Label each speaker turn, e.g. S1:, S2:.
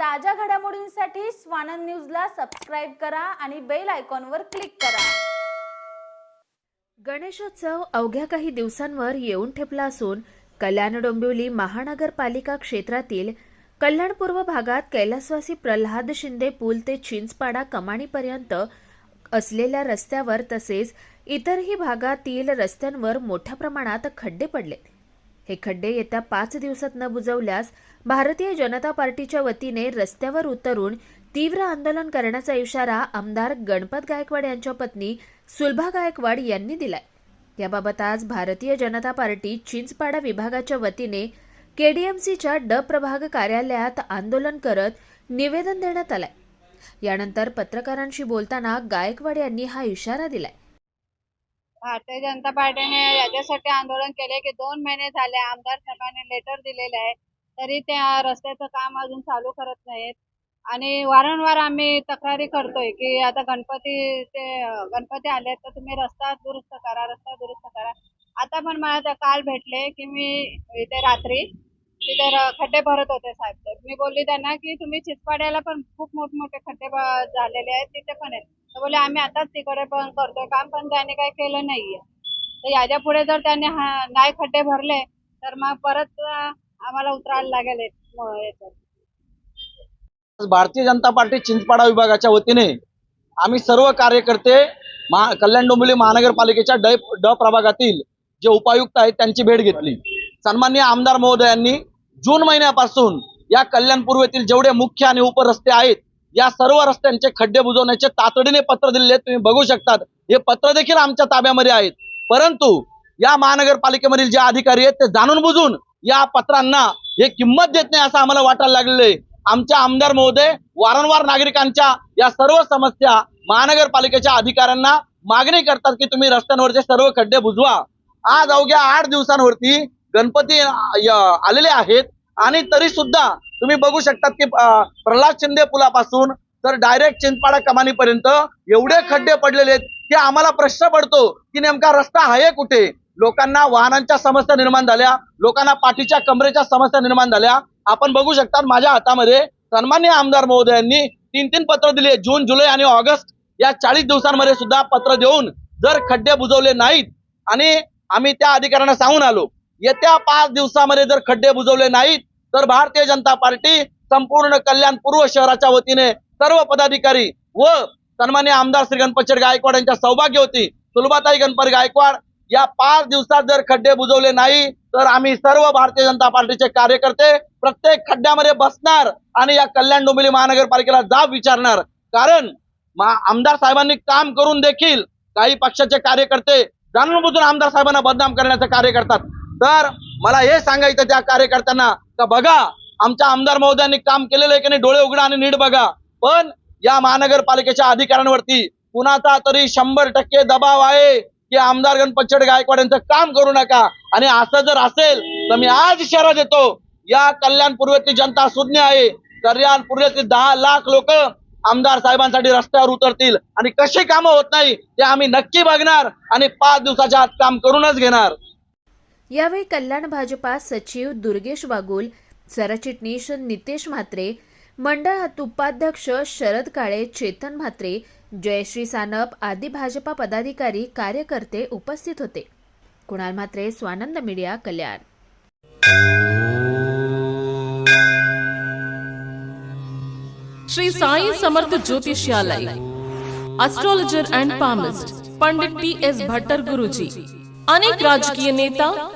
S1: ताज्या घडामोडींसाठी स्वानंद न्यूजला सबस्क्राईब करा आणि बेल आयकॉनवर क्लिक करा.
S2: गणेशोत्सव अवघ्या काही दिवसांवर येऊन ठेपला असून कल्याण डोंबिवली महानगरपालिका क्षेत्रातील कल्याणपूर्व भागात कैलासवासी प्रल्हाद शिंदे पूल ते चिंचपाडा कमानीपर्यंत असलेल्या रस्त्यावर तसेच इतरही भागातील रस्त्यांवर मोठ्या प्रमाणात खड्डे पडले हे खड्डे येत्या पाच दिवसात न बुजवल्यास भारतीय जनता पार्टीच्या वतीने रस्त्यावर उतरून तीव्र आंदोलन करण्याचा इशारा आमदार गणपत गायकवाड यांच्या पत्नी सुलभा गायकवाड यांनी दिलाय. याबाबत आज भारतीय जनता पार्टी चिंचपाडा विभागाच्या वतीने केडीएमसीच्या ड प्रभाग कार्यालयात आंदोलन करत निवेदन देण्यात आलंय. यानंतर पत्रकारांशी बोलताना गायकवाड यांनी हा इशारा दिलाय.
S3: भारतीय जनता पार्टीने याच्यासाठी आंदोलन केले की दोन महिने झाले आमदार साहेबांनी लेटर दिलेले आहे तरी त्या रस्त्याचं काम अजून चालू करत नाहीत. आणि वारंवार आम्ही तक्रारी करतोय की आता गणपती ते गणपती आले तर तुम्ही रस्ता दुरुस्त करा रस्ता दुरुस्त करा. आता पण मला त्या काल भेटले की मी इथे रात्री तिथे खड्डे भरत होते साहेब. तर मी बोलली त्यांना की तुम्ही चिचपाड्याला पण खूप मोठमोठे खड्डे झालेले आहेत तिथे पण आहेत. तर बोले आम्ही आताच तिकडे पण करतोय काम पण त्याने काही केलं नाहीये. तर याच्यापुढे जर त्यांनी हा नाही खड्डे भरले तर मग परत आम्हाला उतरायला लागेल याच्यात.
S4: भारतीय जनता पार्टी चिंचपाडा विभागाच्या वतीने आम्ही सर्व कार्यकर्ते महा कल्याण डोंबिवली महानगरपालिकेच्या ड ड प्रभागातील जे उपायुक्त आहेत त्यांची भेट घेतली. सन्माननीय आमदार महोदयांनी जून महिन्यापासून या कल्याण पूर्वेतील जेवढे मुख्य आणि उपरस्ते आहेत या सर्व रस्त्यांचे खड्डे बुजवण्याचे तातडीने पत्र दिलेले तुम्ही बघू शकतात. हे पत्र देखील आमच्या ताब्यामध्ये आहेत. परंतु या महानगरपालिकेमधील जे अधिकारी आहेत ते जाणून बुजून या पत्रांना हे किंमत देत नाही असं आम्हाला वाटायला लागलेलं आमच्या आमदार महोदय वारंवार नागरिकांच्या या सर्व समस्या महानगरपालिकेच्या अधिकाऱ्यांना मागणी करतात की तुम्ही रस्त्यांवरचे सर्व खड्डे बुजवा. आज अवघ्या आठ दिवसांवरती गणपती आलेले आहेत. आणि तरी सुद्धा तुम्ही बघू शकतात की प्रल्हाद शिंदे पुलापासून तर डायरेक्ट चिंचपाडा कमानीपर्यंत एवढे खड्डे पडलेले आहेत की आम्हाला प्रश्न पडतो की नेमका रस्ता आहे कुठे? लोकांना वाहनांच्या समस्या निर्माण झाल्या लोकांना पाठीच्या कमरेच्या समस्या निर्माण झाल्या. आपण बघू शकता माझ्या हातामध्ये सन्मान्य आमदार महोदयांनी तीन तीन पत्र दिले जून जुलै आणि ऑगस्ट या चाळीस दिवसांमध्ये सुद्धा पत्र देऊन जर खड्डे बुजवले नाहीत आणि आम्ही त्या अधिकाऱ्यांना सांगून आलो येत्या पाच दिवसामध्ये जर खड्डे बुजवले नाहीत तर भारतीय जनता पार्टी संपूर्ण कल्याण पूर्व शहराच्या वतीने सर्व पदाधिकारी व सन्मान्य आमदार श्री गणपतशेठ गायकवाड यांच्या सौभाग्य होती सुलभाताई गणपत गायकवाड या पाच दिवसात जर खड्डे बुजवले नाही तर आम्ही सर्व भारतीय जनता पार्टीचे कार्यकर्ते प्रत्येक खड्ड्यामध्ये बसणार आणि या कल्याण डोंबिवली महानगरपालिकेला जाब विचारणार. कारण आमदार साहेबांनी काम करून देखील काही पक्षाचे कार्यकर्ते जाणून बुजून आमदार साहेबांना बदनाम करण्याचं कार्य करतात. तर मला हे सांगायचं त्या कार्यकर्त्यांना का बघा आमच्या आमदार महोदयांनी काम केलेलं आहे की नाही डोळे उघडा आणि नीट बघा. पण या महानगरपालिकेच्या अधिकाऱ्यांवरती कुणाचा तरी शंभर टक्के दबाव आहे की आमदार गणपतशेठ गायकवाड यांचं काम करू नका. आणि असं जर असेल तर मी आज इशारा देतो या कल्याण पूर्वेतली जनता सुज्ञ आहे. कल्याण पूर्वेतली दहा लाख लोक आमदार साहेबांसाठी रस्त्यावर उतरतील. आणि कशी कामं होत नाही ते आम्ही नक्की बघणार आणि पाच दिवसाच्या आत काम करूनच घेणार.
S2: यावेळी कल्याण भाजपा सचिव दुर्गेश वागुल सरचिटणीस नितेश म्हात्रे मंडळ उपाध्यक्ष शरद काळे चेतन म्हात्रे जयश्री सानप आदी भाजपा पदाधिकारी कार्यकर्ते उपस्थित होते. Kunal Mhatre Swanand media Kalyan.
S5: Shri Sai Samarth ज्योतिषालय. Astrologer and palmist Pandit T S Bhattar Guruji अनेक राजकीय नेता